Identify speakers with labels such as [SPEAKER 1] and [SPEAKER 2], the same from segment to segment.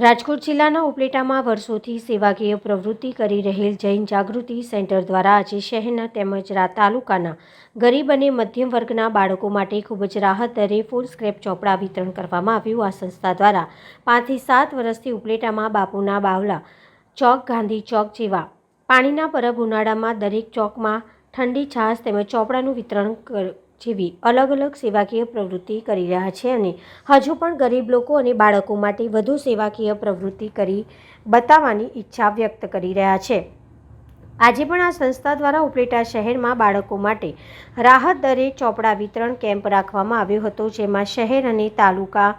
[SPEAKER 1] રાજકોટ જિલ્લાના ઉપલેટામાં વર્ષોથી સેવાકીય પ્રવૃત્તિ કરી રહેલ જૈન જાગૃતિ સેન્ટર દ્વારા આજે શહેરના તેમજ તાલુકાના ગરીબ અને મધ્યમ વર્ગના બાળકો માટે ખૂબ જ રાહત દરે ફૂલ સ્ક્રેપ ચોપડા વિતરણ કરવામાં આવ્યું. આ સંસ્થા દ્વારા પાંચથી સાત વર્ષથી ઉપલેટામાં બાપુના બાવલા ચોક, ગાંધી ચોક જેવા પાણીના પરબ ઉનાળામાં દરેક ચોકમાં ઠંડી છાશ તેમજ ચોપડાનું વિતરણ જેવી અલગ અલગ સેવાકીય પ્રવૃત્તિ કરી રહ્યા છે અને હજુ પણ ગરીબ લોકો અને બાળકો માટે વધુ સેવાકીય પ્રવૃત્તિ કરી બતાવવાની ઈચ્છા વ્યક્ત કરી રહ્યા છે. આજે પણ આ સંસ્થા દ્વારા ઉપલેટા શહેરમાં બાળકો માટે રાહત દરે ચોપડા વિતરણ કેમ્પ રાખવામાં આવ્યો હતો, જેમાં શહેર અને તાલુકા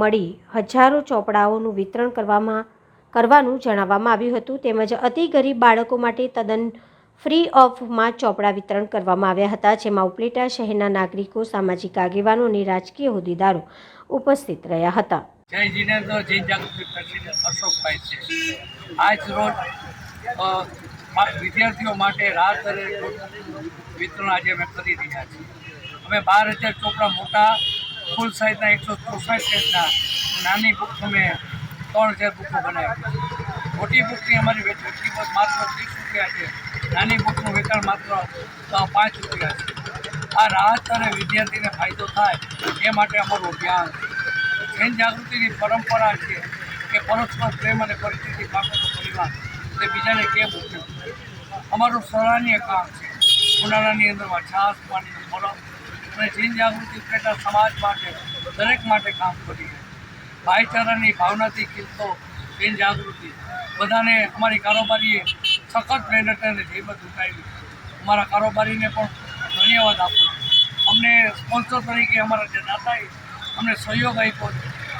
[SPEAKER 1] મળી હજારો ચોપડાઓનું વિતરણ કરવામાં, કરવાનું જણાવવામાં આવ્યું હતું. તેમજ અતિ ગરીબ બાળકો માટે તદ્દન ફ્રી ઓફમાં ચોપડા વિતરણ કરવામાં આવ્યા હતા, જેમાં ઉપલેટા શહેરના નાગરિકો, સામાજિક આગેવાનો અને રાજકીય હોદ્દેદારો ઉપસ્થિત રહ્યા હતા.
[SPEAKER 2] જય જીનેન્દ્ર જૈન જાગૃતિ વિદ્યાર્થીઓ માટે રાહત વિતરણ આજે અમે કરી રહ્યા છીએ. અમે બાર હજાર ચોપડા મોટા, ફૂલ સાઇઝના એકસો ચોસઠ પેજના, નાની બુક અમે ત્રણ હજાર બુકો બનાવી. મોટી બુકની અમારી કિંમત માત્ર ત્રીસ રૂપિયા છે. નાની બુકનું વેચાણ માત્ર પાંચ રૂપિયા છે. આ રાહત અને વિદ્યાર્થીને ફાયદો થાય એ માટે અમારું છે જૈન જાગૃતિની પરંપરા છે કે પરસ્પર પ્રેમ અને પરિસ્થિતિ પામેલો પરિવાર તે બીજાને કેમ ઉપયોગ અમારું સરાહનીય કામ છે ઉનાળાની અંદરમાં છાસ પાણી પરમ અને જૈન જાગૃતિ પેટા સમાજ માટે, દરેક માટે કામ કરીએ. ભાઈચારાની ભાવનાથી ખીલતો જૈન જાગૃતિ બધાને અમારી કારોબારીએ સખત મહેનત અને જહેમત ઉઠાવી. અમારા કારોબારીને પણ ધન્યવાદ આપું અમને સ્પોન્સર તરીકે અમારા જે દાતાએ અમને સહયોગ આપ્યો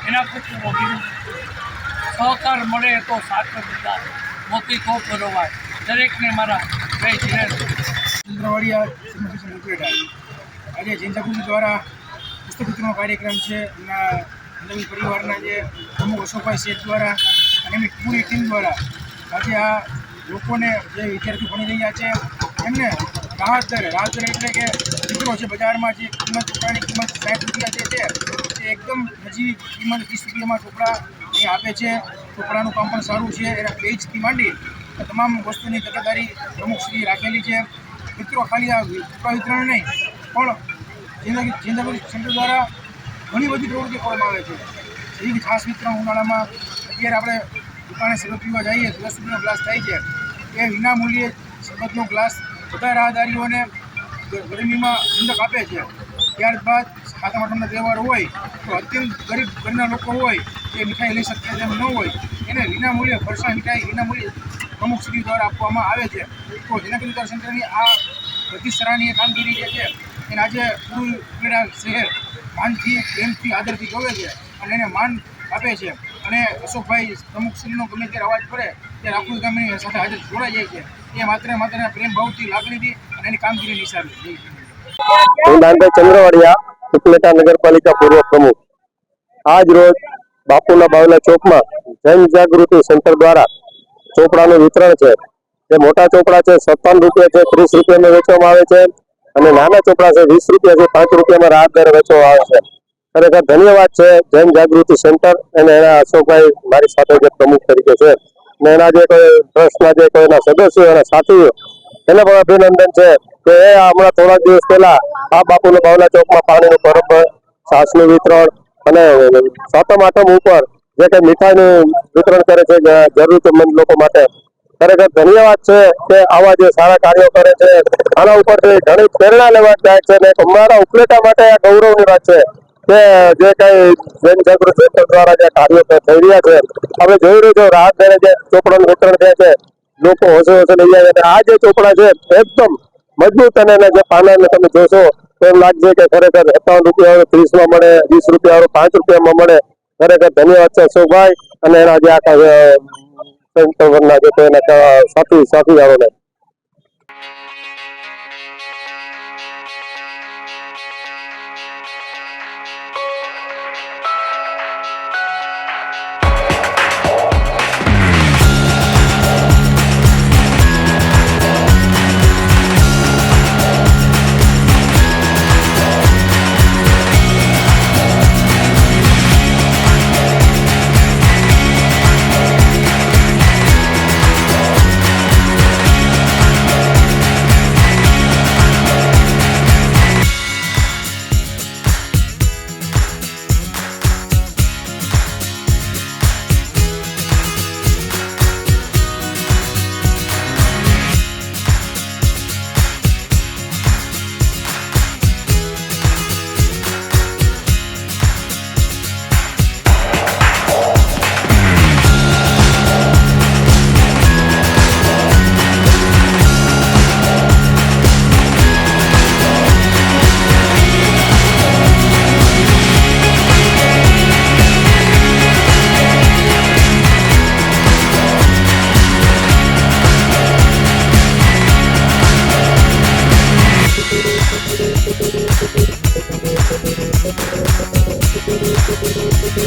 [SPEAKER 2] એના પૂરતું હું વિનંતી સહકાર મળે તો સાચો બધા મોતી તો બરોવાય દરેકને મારા જય જીનેન્દ્ર
[SPEAKER 3] ચંદ્રવાડિયા આજે જૈન દ્વારા પુસ્તક કાર્યક્રમ છે, એમના નવી પરિવારના જે પ્રમુખ અશોકભાઈ શેઠ દ્વારા અને એમની પૂરી ટીમ દ્વારા આજે આ લોકોને જે વિદ્યાર્થીઓ ભણી રહ્યા છે, એમને રાહત દરે. રાહત દરે એટલે કે મિત્રો છે બજારમાં જે કિંમત ચોપડાની કિંમત સાઠ રૂપિયા જે છે તે એકદમ નજીવી કિંમત વીસ રૂપિયામાં ચોપડા એ આપે છે. ચોપડાનું કામ પણ સારું છે. એના પેજથી માંડી તમામ વસ્તુની તકેદારી પ્રમુખશ્રી રાખેલી છે. મિત્રો, ખાલી આ ચોપડા વિતરણ નહીં, પણ જિંદગી જિંદગી સેન્ટર દ્વારા ઘણી બધી પ્રવૃત્તિ કરવામાં આવે છે. જેવી ખાસ વિતરણ ઉનાળામાં અત્યારે આપણે દુકાને શરબત જઈએ દસ રૂપિયાનો ગ્લાસ થાય છે. એ વિનામૂલ્યે શરબતનો ગ્લાસ બધા રાહદારીઓને ગરમીમાં ઠંડક આપે છે. ત્યારબાદ સાતમ આઠમનો તહેવાર હોય, તો અત્યંત ગરીબ ઘરના લોકો હોય, એ મીઠાઈ લઈ શકતા તેમ ન હોય, એને વિનામૂલ્યે ફરસા મીઠાઈ વિનામૂલ્યે પ્રમુખ શ્રી દ્વારા આપવામાં આવે છે. તો જનક વિકાસ સેન્ટરની આ બધી સરાહનીય કામગીરી જે છે, એને આજે પૂરું શહેર માનથી, પ્રેમથી, આદરથી જોવે છે અને એને માન આપે છે. અને અશોકભાઈ પ્રમુખશ્રીનો ગમે ત્યારે અવાજ પડે ત્યારે આખું ગામ સાથે હાજર જોડાઈ જાય છે. એ માત્ર માત્ર પ્રેમ ભાવથી લાગણીથી અને એની
[SPEAKER 4] કામગીરી પ્રમુખ. આજ રોજ બાપુના બાવલા ચોકમાં જન જાગૃતિ સેન્ટર દ્વારા ચોપડાનું વિતરણ છે. જે મોટા ચોપડા છે, સત્તાવન રૂપિયા છે, ત્રીસ રૂપિયામાં વેચવામાં આવે છે અને નાના ચોપડા છે, વીસ રૂપિયા છે, પાંચ રૂપિયામાં રાહત દરે વેચવામાં આવે છે. ખરેખર ધન્યવાદ છે જૈન જાગૃતિ સેન્ટર અને એના અશોકભાઈ મારી સાથે જે પ્રમુખ તરીકે છે. અને એના જે કોઈ ટ્રસ્ટના જે કોઈ એના સદસ્યો અને સાથીઓ, એને પણ અભિનંદન છે કે એ હમણાં થોડાક દિવસ પહેલા આ બાપુના બાવલા ચોકમાં પાણીનું પરબ છાસનું વિતરણ અને સાતમ આઠમ ઉપર જે કંઈ મીઠાઈનું વિતરણ કરે છે જરૂરતમંદ લોકો માટે. ખરેખર ધન્યવાદ છે કે આવા જે સારા કાર્યો કરે છે. આના ઉપરથી ઘણી પ્રેરણા લેવા જાય છે ને અમારા ઉપલેટા માટે આ ગૌરવની વાત છે. કે જે કઈ જૈન જાગૃતિ સેન્ટર દ્વારા જે કાર્યો થઈ રહ્યા છે, હવે જોઈ રહ્યું છે રાહત દરે જે ચોપડાનું વિતરણ થયા છે, લોકો હોશે હોશે લઈ જાય છે. આ જે ચોપડા છે, એકદમ મજબૂત અને એના જે પાનાને તમે જોશો, તો એમ લાગશે કે ખરેખર એકાવન રૂપિયા ત્રીસમાં મળે, વીસ રૂપિયા પાંચ રૂપિયામાં મળે, ખરેખર ધન્યવાદ છે અશોકભાઈ અને એના જે આખા સંસ્થાના જે એના સાથી, સાથીદારોને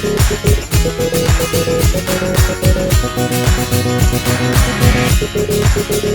[SPEAKER 4] Thank you.